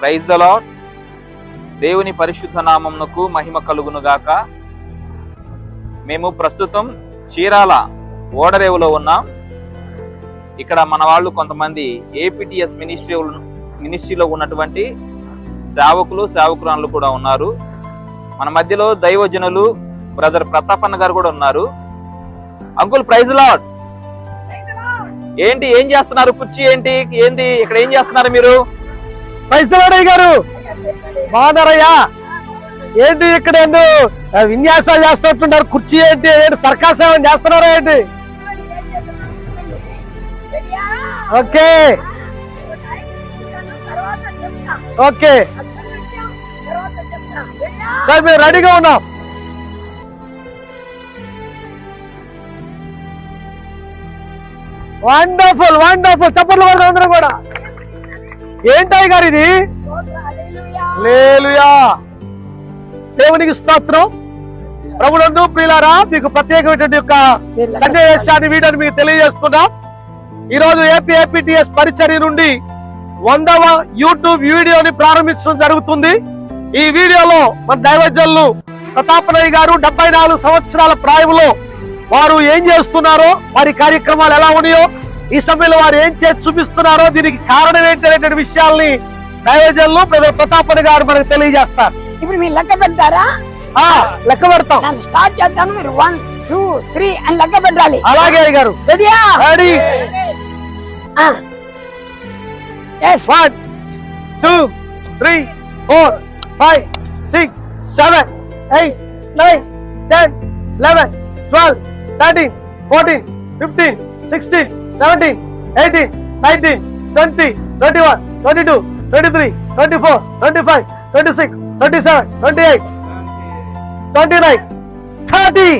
Praise the lord దేవుని పరిశుద్ధ నామమునకు మహిమ కలుగును గాక మేము ప్రస్తుతం చీరాల ఓడరేవులో ఉన్నాం. ఇక్కడ మన వాళ్ళు కొంతమంది ఏపీటీఎస్ మినిస్ట్రీ మినిస్ట్రీలో ఉన్నటువంటి సేవకులు సేవకురాలు కూడా ఉన్నారు. మన మధ్యలో దైవజనులు బ్రదర్ ప్రతాపన్న గారు కూడా ఉన్నారు. అంకుల్ ప్రైజ్ లాడ్ ఏంటి ఏం చేస్తున్నారు? కుర్చీ ఏంటి? ఏంటి? ఇక్కడ ఏం చేస్తున్నారు మీరు? వైద్యరాడయ్య గారు! బాగున్నారయ్యా! ఏంటి ఇక్కడ ఏందో విన్యాసాలు చేస్తున్నట్టున్నారు? కుర్చీ ఏంటి? ఏంటి? సర్కాస్ ఏమైనా చేస్తున్నారా ఏంటి? ఓకే. ఓకే. సార్ మేము రెడీగా ఉన్నాం. Wonderful wonderful. చప్పట్లు పడుతుంది అందరూ కూడా. ఏంటాయి గారు ఇది? లేలుయా. దేవునికి స్తోత్రం. ప్రభులందు ప్రియులారా మీకు ప్రత్యేకమైనటువంటి యొక్క సన్నివేశాన్ని వీడియోని మీకు తెలియజేస్తున్నాం. ఈరోజు ఏపీ ఏపీటీఎస్ పరిచర్య నుండి వందవ యూట్యూబ్ వీడియోని ప్రారంభించడం జరుగుతుంది. ఈ వీడియోలో మన దైవజనులు ప్రతాపనయ్య గారు డెబ్బై నాలుగు సంవత్సరాల ప్రాయంలో వారు ఏం చేస్తున్నారో వారి కార్యక్రమాలు ఎలా ఉన్నాయో ఈ సమయంలో వారు ఏం చేసి చూపిస్తున్నారో దీనికి కారణం ఏంటనేటువంటి విషయాల్ని దైవజనులు బ్రదర్ ప్రతాపన్ గారు మనకు తెలియజేస్తారు. ఇప్పుడు మీరు లెక్క పెడతారా? ఆ లెక్క పెడతాం. స్టార్ట్ చేస్తాను మీరు వన్ టూ త్రీ అని లెక్క పెట్టాలి. అలాగే గారు. One two three four five six seven eight nine ten eleven twelve thirteen fourteen fifteen sixteen seventeen eighteen nineteen twenty twenty one twenty two twenty three twenty four twenty five twenty six twenty seven twenty eight twenty nine thirty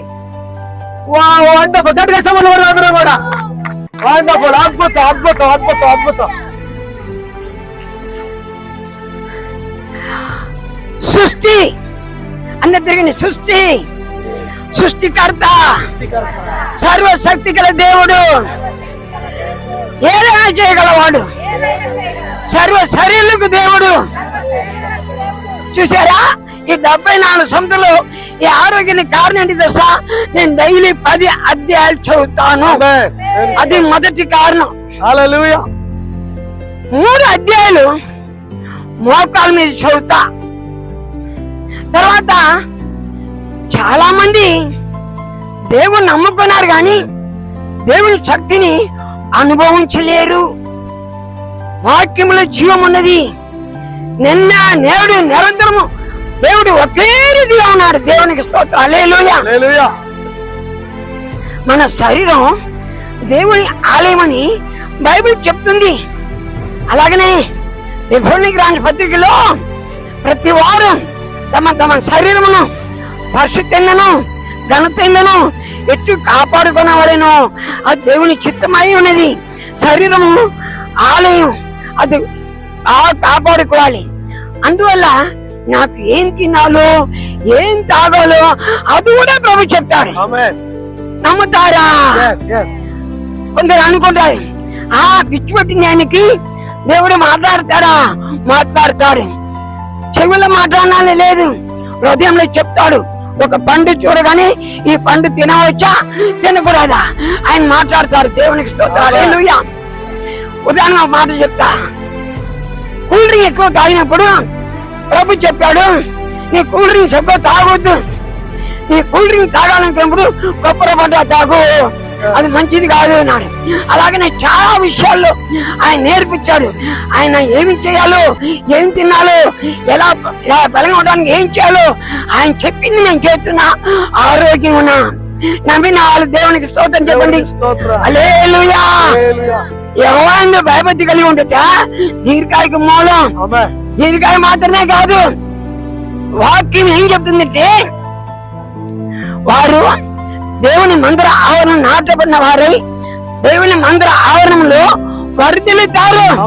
wonderful గట్టిగా చెప్పండి మరి అందరూ కూడా. Wonderful అద్భుతం అద్భుతం అద్భుతం అద్భుతం. సృష్టి. అన్న తిరిగిన సృష్టి. సృష్టికర్త. సర్వశక్తి గల దేవుడు. ఏదైనా చేయగలవాడు. సర్వ శరీరులకు దేవుడు. చూసారా ఈ డెబ్బై నాలుగు సంతలో ఈ ఆరోగ్యానికి కారణం ఏంటి దశ నేను డైలీ పది అధ్యాయాలు చదువుతాను. అది మొదటి కారణం. మూడు అధ్యాయులు మోకాల మీద చదువుతా. తర్వాత చాలా మంది దేవుని నమ్ముకున్నారు కానీ దేవుని శక్తిని అనుభవించలేరు వాక్యములో జీవం ఉన్నది. నిన్న నేడు నిరంతరము దేవుడు ఒకే రీతిగా ఉన్నాడు. దేవునికి మన శరీరం దేవుని ఆలయమని బైబిల్ చెప్తుంది. అలాగనే ఎఫోనికి రాని పత్రికలో ప్రతి వారం తమ తమ శరీరమును పరిశుద్ధంగాను ఘనతంగాను ఎట్టు కాపాడుకున్నవాడేనో ఆ దేవుని చిత్తమై ఉన్నది. శరీరము ఆలయం. అది ఆ కాపాడుకోవాలి. అందువల్ల నాకు ఏం తినాలో ఏం తాగాలో అది కూడా ప్రభు చెప్తాడు. నమ్ముతారా? Yes yes. కొందరు అనుకుంటారు ఆ పిచ్చి పట్టింది ఆయనకి దేవుడు మాట్లాడతాడా? మాట్లాడతాడు. చెవుల్లో మాట్లాడాలని లేదు హృదయంలో చెప్తాడు. ఒక పండు చూడగానే ఈ పండు తినవచ్చా తినకూడదా ఆయన మాట్లాడతారు దేవునికి స్తోత్రాలు. ఉదాహరణ ఒక మాట చెప్తా. కూల్ డ్రింక్ ఎక్కువ తాగినప్పుడు ప్రభు చెప్పాడు నీ కూల్ డ్రింక్స్ ఎక్కువ తాగొద్దు. నీ కూల్ డ్రింక్ తాగాలనుకున్నప్పుడు కొబ్బరి పంట తాగు. అది మంచిది కాదు అన్నాడు. అలాగనే చాలా విషయాల్లో ఆయన నేర్పించాడు. ఆయన ఏమి చేయాలో ఏం తినాలో ఎలా ఎలా బలంగా ఉండడానికి ఏం చేయాలో ఆయన చెప్పింది నేను చేస్తున్నా. ఆరోగ్యం ఉన్నా. నమ్మిన వాళ్ళు దేవునికి స్తోత్రం. చెప్పండి ఎవరైనా భయభక్తి కలిగి ఉంటే దీర్ఘాయకు మూలం. దీనికాయ మాత్రమే కాదు వాక్యం ఏం చెప్తుందంటే వారు దేవుని మందిర ఆవరణం నాటబడిన వారై దేవుని మందిర ఆవరణంలో వర్ధిల్లుతారు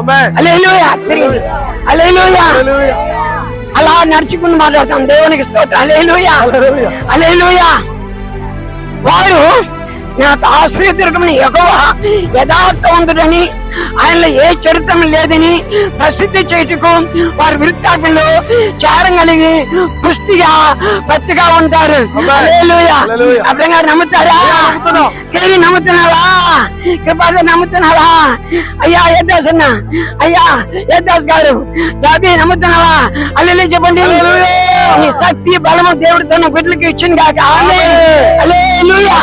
అలా నడుచుకుని మాట్లాడతాం. దేవునికి స్తోత్రం. హల్లెలూయా. హల్లెలూయా. వారు నాకు ఆశ్రయదుర్గమని ఎగవ యథార్థవంతుడని ఆయనలో ఏ చరిత్రం లేదని ప్రసిద్ధి చేటుకు వారి విరుద్ధాత్మలో చారం కలిగి పుష్టిగా పచ్చగా ఉంటారు. అర్థం గారు నమ్ముతారా? నమ్ముతున్నాం. కేవి నమ్ముతున్నావా? కృపాద నమ్ముతున్నావా? అయ్యా ఏదాస్ అన్న. అయ్యా ఏదాస్ గారు. దాబి నమ్ముతున్నావా? అల్లెలు చెప్పండి. నీ శక్తి బలము దేవుడు తన బిడ్డలకి ఇచ్చింది కాక. హల్లెలూయా.